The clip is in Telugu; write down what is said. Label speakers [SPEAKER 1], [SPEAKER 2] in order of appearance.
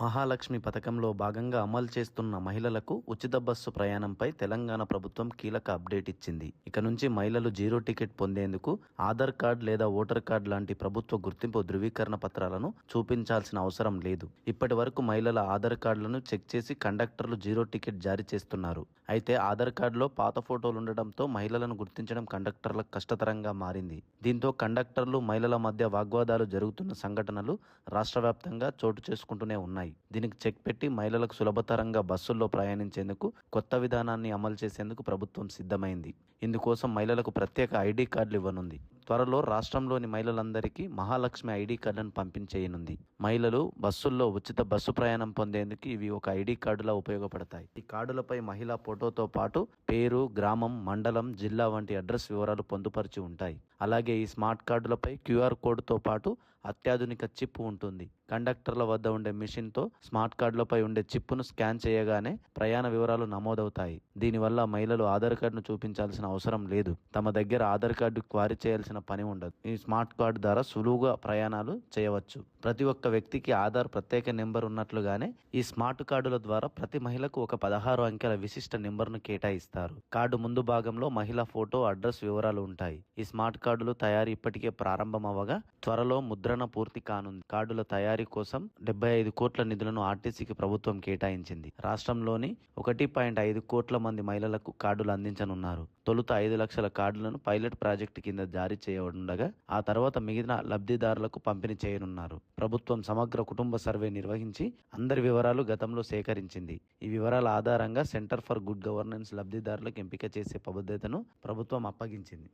[SPEAKER 1] మహాలక్ష్మి పథకంలో భాగంగా అమలు చేస్తున్న మహిళలకు ఉచిత బస్సు ప్రయాణంపై తెలంగాణ ప్రభుత్వం కీలక అప్డేట్ ఇచ్చింది. ఇక నుంచి మహిళలు జీరో టికెట్ పొందేందుకు ఆధార్ కార్డ్ లేదా ఓటర్ కార్డ్ లాంటి ప్రభుత్వ గుర్తింపు ధృవీకరణ పత్రాలను చూపించాల్సిన అవసరం లేదు. ఇప్పటి వరకు మహిళల ఆధార్ కార్డులను చెక్ చేసి కండక్టర్లు జీరో టికెట్ జారీ చేస్తున్నారు. అయితే ఆధార్ కార్డులో పాత ఫోటోలు ఉండడంతో మహిళలను గుర్తించడం కండక్టర్లకు కష్టతరంగా మారింది. దీంతో కండక్టర్లు మహిళల మధ్య వాగ్వాదాలు జరుగుతున్న సంఘటనలు రాష్ట్ర చోటు చేసుకుంటూనే ఉన్నాయి. దీనికి చెక్ పెట్టి మహిళలకు సులభతరంగా బస్సుల్లో ప్రయాణించేందుకు కొత్త విధానాన్ని అమలు చేసేందుకు ప్రభుత్వం సిద్ధమైంది. ఇందుకోసం మహిళలకు ప్రత్యేక ఐడి కార్డులు ఇవ్వనుంది. త్వరలో రాష్ట్రంలోని మహిళలందరికీ మహాలక్ష్మి ఐడి కార్డులను పంపించేయనుంది. మహిళలు బస్సుల్లో ఉచిత బస్సు ప్రయాణం పొందేందుకు ఇవి ఒక ఐడి కార్డులా ఉపయోగపడతాయి. ఈ కార్డులపై మహిళా ఫోటోతో పాటు పేరు గ్రామం మండలం జిల్లా వంటి అడ్రస్ వివరాలు పొందుపరిచి ఉంటాయి. అలాగే ఈ స్మార్ట్ కార్డులపై క్యూఆర్ కోడ్తో పాటు అత్యాధునిక చిప్ ఉంటుంది. కండక్టర్ల వద్ద ఉండే మిషన్తో స్మార్ట్ కార్డులపై ఉండే చిప్పును స్కాన్ చేయగానే ప్రయాణ వివరాలు నమోదవుతాయి. దీనివల్ల మహిళలు ఆధార్ కార్డును చూపించాల్సిన అవసరం లేదు. తమ దగ్గర ఆధార్ కార్డు క్వారీ చేయాల్సిన చేయాల్సిన పని ఉండదు. ఈ స్మార్ట్ కార్డు ద్వారా సులువుగా ప్రయాణాలు చేయవచ్చు. ప్రతి ఒక్క వ్యక్తికి ఆధార్ ప్రత్యేక నెంబర్ ఉన్నట్లుగానే ఈ స్మార్ట్ కార్డుల ద్వారా ప్రతి మహిళకు ఒక పదహారు అంకెల విశిష్ట నెంబర్ను కేటాయిస్తారు. కార్డు ముందు భాగంలో మహిళ ఫోటో అడ్రస్ వివరాలు ఉంటాయి. ఈ స్మార్ట్ కార్డులు తయారీ ఇప్పటికే ప్రారంభమవగా త్వరలో ముద్రణ పూర్తి కానుంది. కార్డుల తయారీ కోసం డెబ్బై ఐదు కోట్ల నిధులను ఆర్టీసీకి ప్రభుత్వం కేటాయించింది. రాష్ట్రంలోని ఒకటి పాయింట్ ఐదు కోట్ల మంది మహిళలకు కార్డులు అందించనున్నారు. తొలుత ఐదు లక్షల కార్డులను పైలట్ ప్రాజెక్టు కింద జారీ చేయనుండగా ఆ తర్వాత మిగిలిన లబ్ధిదారులకు పంపిణీ చేయనున్నారు. ప్రభుత్వం సమగ్ర కుటుంబ సర్వే నిర్వహించి అందరి వివరాలు గతంలో సేకరించింది. ఈ వివరాల ఆధారంగా సెంటర్ ఫర్ గుడ్ గవర్నెన్స్ లబ్ధిదారులకు ఎంపిక చేసే బాధ్యతను ప్రభుత్వం అప్పగించింది.